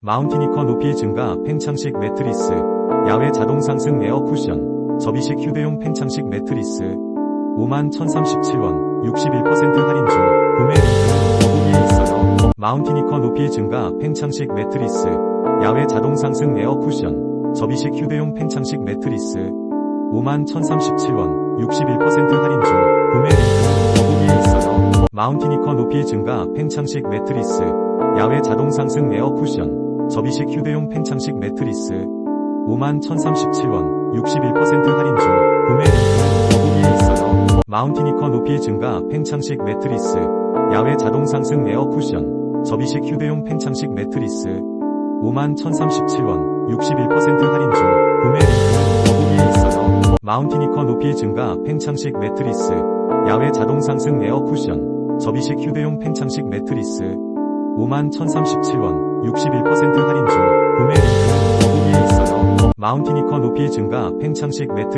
마운티니커 높이 증가 팽창식 매트리스, 야외 자동 상승 에어 쿠션, 접이식 휴대용 팽창식 매트리스, 5만 1037원, 61% 할인 중, 구매 링크는 더보기에 있어요. 마운티니커 높이 증가 팽창식 매트리스, 야외 자동 상승 에어 쿠션, 접이식 휴대용 팽창식 매트리스, 5만 1037원, 61% 할인 중, 구매 링크는 더보기에 있어요. 마운티니커 높이 증가 팽창식 매트리스, 야외 자동 상승 에어 쿠션, 접이식 휴대용 팽창식 매트리스 5만 1037원 61% 할인 중 구매 링크는 더보기에 있어요. 마운티니커 높이 증가 팽창식 매트리스 야외 자동 상승 에어 쿠션 접이식 휴대용 팽창식 매트리스 5만 1037원 61% 할인 중 구매 링크는 더보기에 있어요. 마운티니커 높이 증가 팽창식 매트리스 야외 자동 상승 에어 쿠션 접이식 휴대용 팽창식 매트리스 5만 1037원 61% 할인 중 구매 링크는 더보기에 있어요. 마운티니커 높이 증가 팽창식 매트